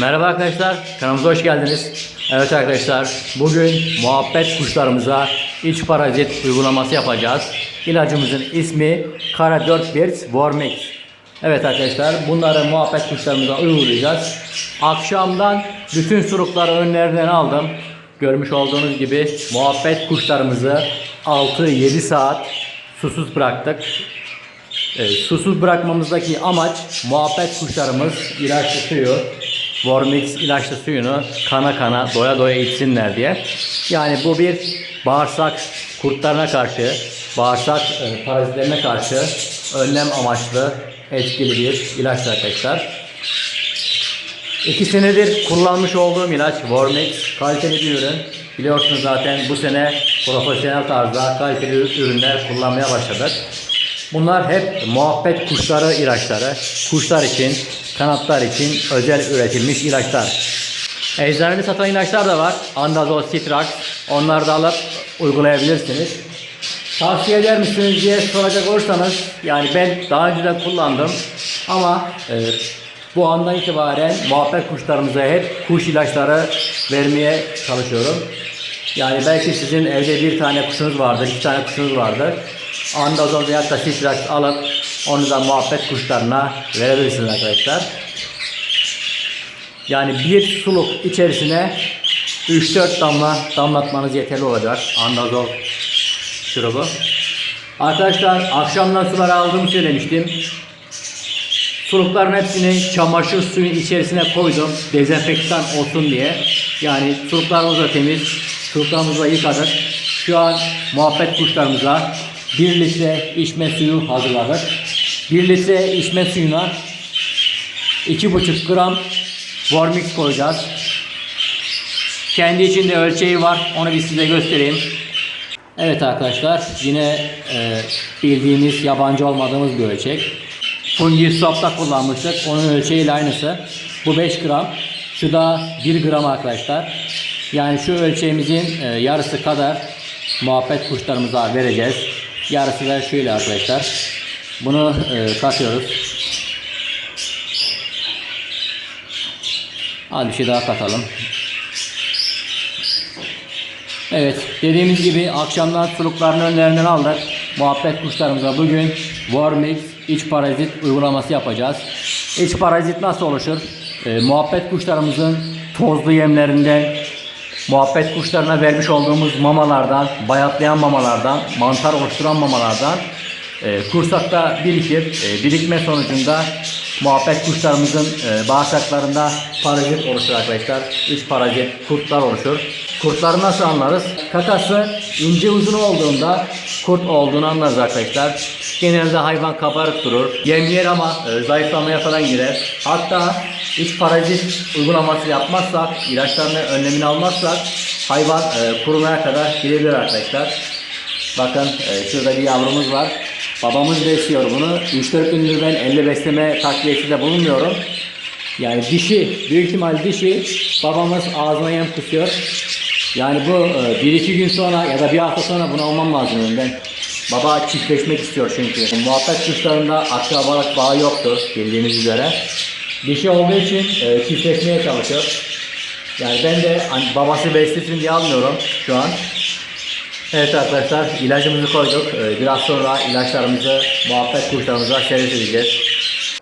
Merhaba arkadaşlar, kanalımıza hoş geldiniz. Evet arkadaşlar, bugün muhabbet kuşlarımıza iç parazit uygulaması yapacağız. İlacımızın ismi Kara 4 Birds Wormix. Evet arkadaşlar, bunları muhabbet kuşlarımıza uygulayacağız. Akşamdan bütün surukları önlerinden aldım. Görmüş olduğunuz gibi muhabbet kuşlarımızı 6-7 saat susuz bıraktık. E, susuz bırakmamızdaki amaç muhabbet kuşlarımız ilaçlı suyu, Vormix ilaçlı suyunu kana kana doya doya içsinler diye. Yani bu bir bağırsak kurtlarına karşı, bağırsak e, parazitlerine karşı önlem amaçlı etkili bir ilaç arkadaşlar. İki senedir kullanmış olduğum ilaç Vormix kaliteli bir ürün. Biliyorsunuz zaten bu sene profesyonel tarzda kaliteli ürünler kullanmaya başladık. Bunlar hep muhabbet kuşları ilaçları. Kuşlar için, kanatlar için özel üretilmiş ilaçlar. Eczanede satan ilaçlar da var. Andazol, Citrax. Onları da alıp uygulayabilirsiniz. Tavsiye eder misiniz diye soracak olursanız yani ben daha önceden kullandım ama e, bu andan itibaren muhabbet kuşlarımıza hep kuş ilaçları vermeye çalışıyorum. Yani belki sizin evde bir tane kuşunuz vardır, iki tane kuşunuz vardır. Andazol veya da Citrax alıp onu da muhabbet kuşlarına verebilirsiniz arkadaşlar. Yani bir suluk içerisine 3-4 damla damlatmanız yeterli olacak. Andazol şurubu. Arkadaşlar akşamdan suları aldığımı söylemiştim. Sulukların hepsini çamaşır suyun içerisine koydum. Dezenfektan olsun diye. Yani suluklarımız da temiz. Suluklarımızı da yıkadık. Şu an muhabbet kuşlarımıza 1 litre içme suyu hazırladık. 1 litre içme suyuna 2,5 gram Vormix koyacağız. Kendi içinde ölçeği var. Onu bir size göstereyim. Evet arkadaşlar yine e, bildiğimiz yabancı olmadığımız bir ölçek. Fungi Swap'ta kullanmıştık. Onun ölçeğiyle aynısı. Bu 5 gram. Şu da 1 gram arkadaşlar. Yani şu ölçeğimizin e, yarısı kadar muhabbet kuşlarımıza vereceğiz. Yarısı da şöyle arkadaşlar. Bunu e, katıyoruz. Az bir şey daha katalım. Evet dediğimiz gibi akşamdan sulukların önlerinden aldık. Muhabbet kuşlarımıza bugün Wormix iç parazit uygulaması yapacağız. İç parazit nasıl oluşur? Ee, muhabbet kuşlarımızın tozlu yemlerinden, muhabbet kuşlarına vermiş olduğumuz mamalardan, bayatlayan mamalardan, mantar oluşturan mamalardan e, kursakta birikir. E, birikme sonucunda muhabbet kuşlarımızın e, bağırsaklarında parazit oluşur arkadaşlar. İç parazit, kurtlar oluşur. Kurtları nasıl anlarız? Kakası ince uzun olduğunda kurt olduğunu anlarız arkadaşlar. Genelde hayvan kabarık durur. Yem yer ama e, zayıflamaya falan girer. Hatta iç parazit uygulaması yapmazsak, ilaçlarını önlemini almazsak hayvan e, kurumaya kadar gidebilir arkadaşlar. Bakın e, şurada bir yavrumuz var. Babamız besliyor bunu. 3-4 gündür ben elle besleme takviyesinde bulunmuyorum. Yani dişi, büyük ihtimal dişi babamız ağzına yem kusuyor. Yani bu 1-2 gün sonra ya da bir hafta sonra bunu almam lazım önden. Baba çiftleşmek istiyor çünkü. Muhabbet kuşlarında akrabalık bağı yoktur bildiğiniz üzere. Dişi olduğu için e, çiftleşmeye çalışıyor. Yani ben de hani babası beslesin diye almıyorum şu an. Evet arkadaşlar ilacımızı koyduk. Ee, Biraz sonra ilaçlarımızı muhabbet kuşlarımıza servis edeceğiz.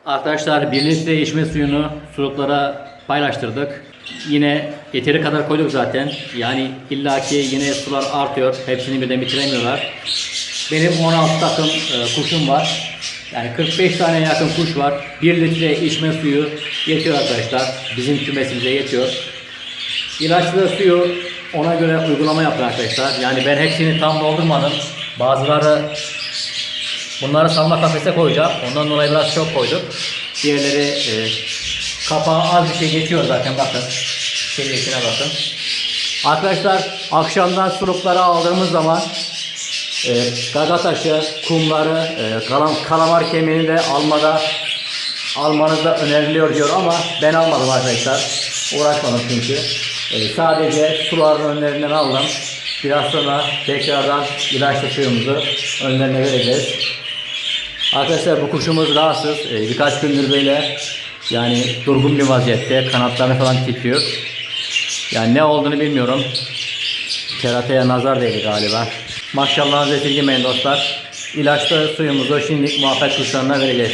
Arkadaşlar bir litre içme suyunu suluklara paylaştırdık. Yine yeteri kadar koyduk zaten. Yani illaki yine sular artıyor. Hepsini birden bitiremiyorlar. Benim 16 takım e, kuşum var. Yani 45 tane yakın kuş var. 1 litre içme suyu yetiyor arkadaşlar. Bizim kümesimize yetiyor. İlaçlı suyu ona göre uygulama yaptı arkadaşlar. Yani ben hepsini tam doldurmadım. Bazıları bunları salma kafese koyacağım. Ondan dolayı biraz çok koyduk. Diğerleri e, kapağı az bir şey geçiyor zaten bakın. Seviyesine bakın. Arkadaşlar akşamdan sulukları aldığımız zaman e, gaga taşı, kumları, e, kalam, kalamar kemiğini de almada almanız da öneriliyor diyor ama ben almadım arkadaşlar. Uğraşmadım çünkü. Ee, sadece suların önlerinden aldım. Biraz sonra tekrardan ilaçlı suyumuzu önlerine vereceğiz. Arkadaşlar bu kuşumuz rahatsız. Ee, birkaç gündür böyle Yani durgun bir vaziyette. Kanatları falan titriyor. Yani ne olduğunu bilmiyorum. Kerataya nazar değdi galiba. Maşallahınızı esirgemeyin dostlar. İlaçlı suyumuzu şimdi muhabbet kuşlarına vereceğiz.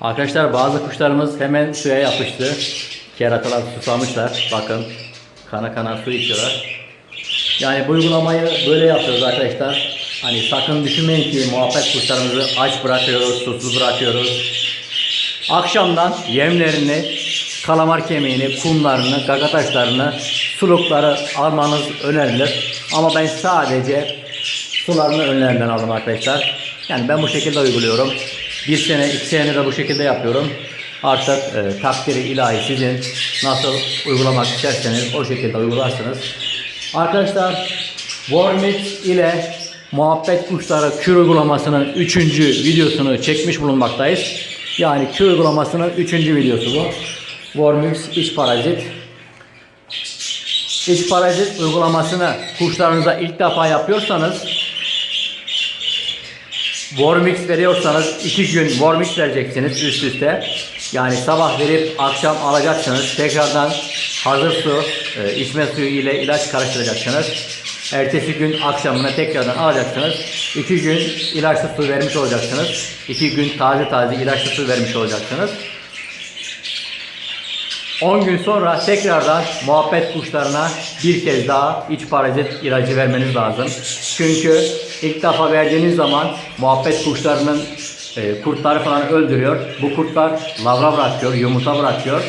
Arkadaşlar bazı kuşlarımız hemen suya yapıştı. Keratalar susamışlar. Bakın kana kana su içiyorlar. Yani bu uygulamayı böyle yapıyoruz arkadaşlar. Hani sakın düşünmeyin ki muhabbet kuşlarımızı aç bırakıyoruz, susuz bırakıyoruz. Akşamdan yemlerini, kalamar kemiğini, kumlarını, gaga taşlarını, sulukları almanız önerilir. Ama ben sadece sularını önlerinden aldım arkadaşlar. Yani ben bu şekilde uyguluyorum. Bir sene, iki sene de bu şekilde yapıyorum. Artık e, takdiri ilahi sizin nasıl uygulamak isterseniz o şekilde uygularsınız. Arkadaşlar Warmix ile muhabbet kuşları kür uygulamasının 3. videosunu çekmiş bulunmaktayız. Yani kür uygulamasının 3. videosu bu. Warmix iç parazit. İç parazit uygulamasını kuşlarınıza ilk defa yapıyorsanız Warmix veriyorsanız 2 gün Warmix vereceksiniz üst üste. Yani sabah verip akşam alacaksınız. Tekrardan hazır su, e, içme suyu ile ilaç karıştıracaksınız. Ertesi gün akşamına tekrardan alacaksınız. 2 gün ilaçlı su vermiş olacaksınız. 2 gün taze taze ilaçlı su vermiş olacaksınız. 10 gün sonra tekrardan muhabbet kuşlarına bir kez daha iç parazit ilacı vermeniz lazım. Çünkü ilk defa verdiğiniz zaman muhabbet kuşlarının e, kurtları falan öldürüyor. Bu kurtlar lavra bırakıyor, yumurta bırakıyor.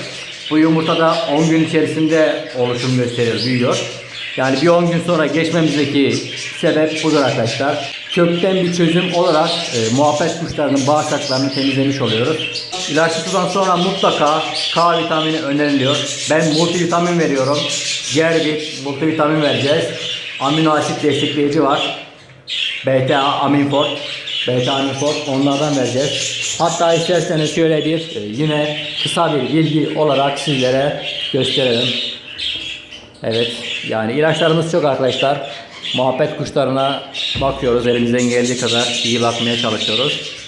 Bu yumurta da 10 gün içerisinde oluşum gösteriyor, büyüyor. Yani bir 10 gün sonra geçmemizdeki sebep budur arkadaşlar. Kökten bir çözüm olarak e, muhabbet kuşlarının bağırsaklarını temizlemiş oluyoruz. İlaçlı sudan sonra mutlaka K vitamini öneriliyor. Ben multivitamin veriyorum. Gerbit multivitamin vereceğiz. Amino asit destekleyici var. BTA Aminfort. BTA Aminfort onlardan vereceğiz. Hatta isterseniz şöyle bir e, yine kısa bir bilgi olarak sizlere gösterelim. Evet yani ilaçlarımız çok arkadaşlar. Muhabbet kuşlarına bakıyoruz elimizden geldiği kadar iyi bakmaya çalışıyoruz.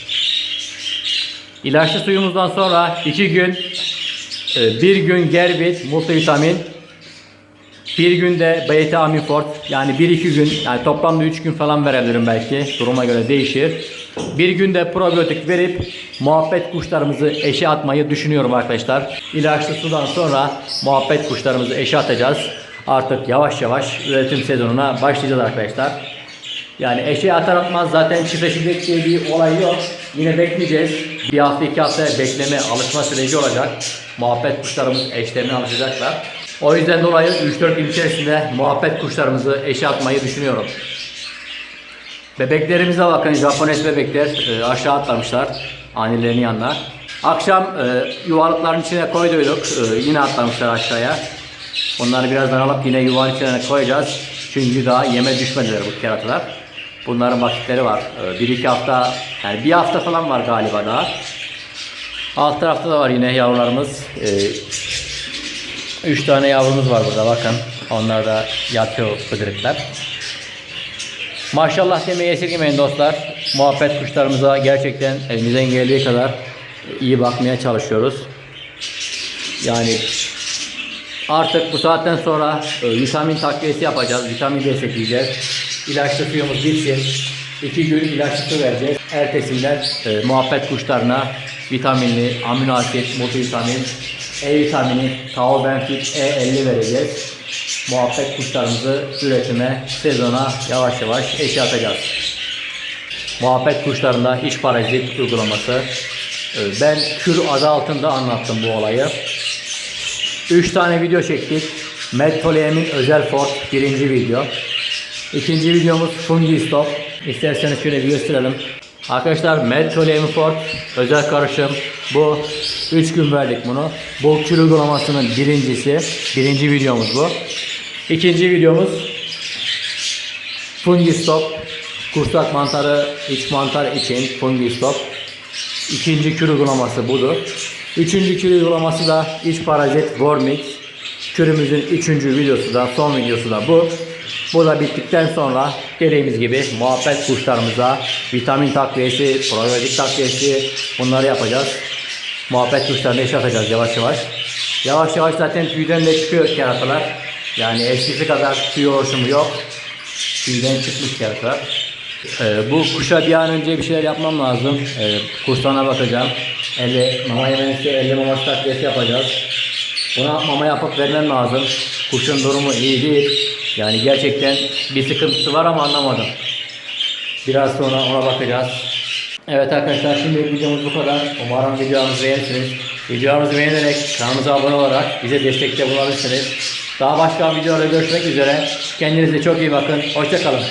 İlaçlı suyumuzdan sonra 2 gün e, bir gün gerbit multivitamin bir günde beta aminfort yani 1-2 gün yani toplamda 3 gün falan verebilirim belki duruma göre değişir. Bir günde probiyotik verip muhabbet kuşlarımızı eşe atmayı düşünüyorum arkadaşlar. İlaçlı sudan sonra muhabbet kuşlarımızı eşe atacağız. Artık yavaş yavaş üretim sezonuna başlayacağız arkadaşlar. Yani eşeği atar atmaz zaten çiftleşecek diye bir olay yok. Yine bekleyeceğiz. Bir hafta iki hafta bekleme alışma süreci olacak. Muhabbet kuşlarımız eşlerine alışacaklar. O yüzden dolayı 3-4 gün içerisinde muhabbet kuşlarımızı eşe atmayı düşünüyorum. Bebeklerimize bakın Japones bebekler e, aşağı atlamışlar annelerinin yanına. Akşam e, yuvalıkların içine koyduyduk. E, yine atlamışlar aşağıya. Onları birazdan alıp yine yuvanın içine koyacağız. Çünkü daha yeme düşmediler bu keratalar. Bunların vakitleri var. Ee, Bir iki hafta, yani bir hafta falan var galiba daha. Alt tarafta da var yine yavrularımız. Ee, Üç tane yavrumuz var burada bakın. Onlar da yatıyor bıdırıklar. Maşallah demeyi esirgemeyin dostlar. Muhabbet kuşlarımıza gerçekten elimizden geldiği kadar iyi bakmaya çalışıyoruz. Yani Artık bu saatten sonra e, vitamin takviyesi yapacağız. Vitamin destekleyeceğiz. İlaçlı suyumuz bitsin. İki gün ilaçlı su vereceğiz. Ertesinden e, muhabbet kuşlarına vitaminli, amino asit, multivitamin, E vitamini, tau benfit, E50 vereceğiz. Muhabbet kuşlarımızı üretime, sezona yavaş yavaş eşe atacağız. Muhabbet kuşlarında iç parazit uygulaması. E, Ben kür adı altında anlattım bu olayı. 3 tane video çektik. Mettoleem'in özel fort birinci video. İkinci videomuz fungi stop. İsterseniz şöyle bir gösterelim. Arkadaşlar Mettoleem fort özel karışım. Bu 3 gün verdik bunu. Bu kür uygulamasının birincisi. Birinci videomuz bu. İkinci videomuz fungi stop. Kursak mantarı, iç mantar için fungi stop. İkinci kür uygulaması budur. Üçüncü kür uygulaması da iç parazit Vormix. Kürümüzün üçüncü videosu da son videosu da bu. Bu da bittikten sonra dediğimiz gibi muhabbet kuşlarımıza vitamin takviyesi, probiyotik takviyesi bunları yapacağız. Muhabbet kuşlarını yaşatacağız yavaş yavaş. Yavaş yavaş zaten tüyden de çıkıyor keratalar. Yani eskisi kadar tüy oluşumu yok. Tüyden çıkmış keratalar. Ee, bu kuşa bir an önce bir şeyler yapmam lazım. Ee, kurslarına bakacağım. Elle, mama yemesi, elle maması takviyesi yapacağız. Buna mama yapıp vermem lazım. Kuşun durumu iyi değil. Yani gerçekten bir sıkıntısı var ama anlamadım. Biraz sonra ona bakacağız. Evet arkadaşlar şimdi videomuz bu kadar. Umarım videomuzu beğenirsiniz. Videomuzu beğenerek kanalımıza abone olarak bize destekte bulunabilirsiniz. Daha başka videolarda görüşmek üzere. Kendinize çok iyi bakın. Hoşçakalın.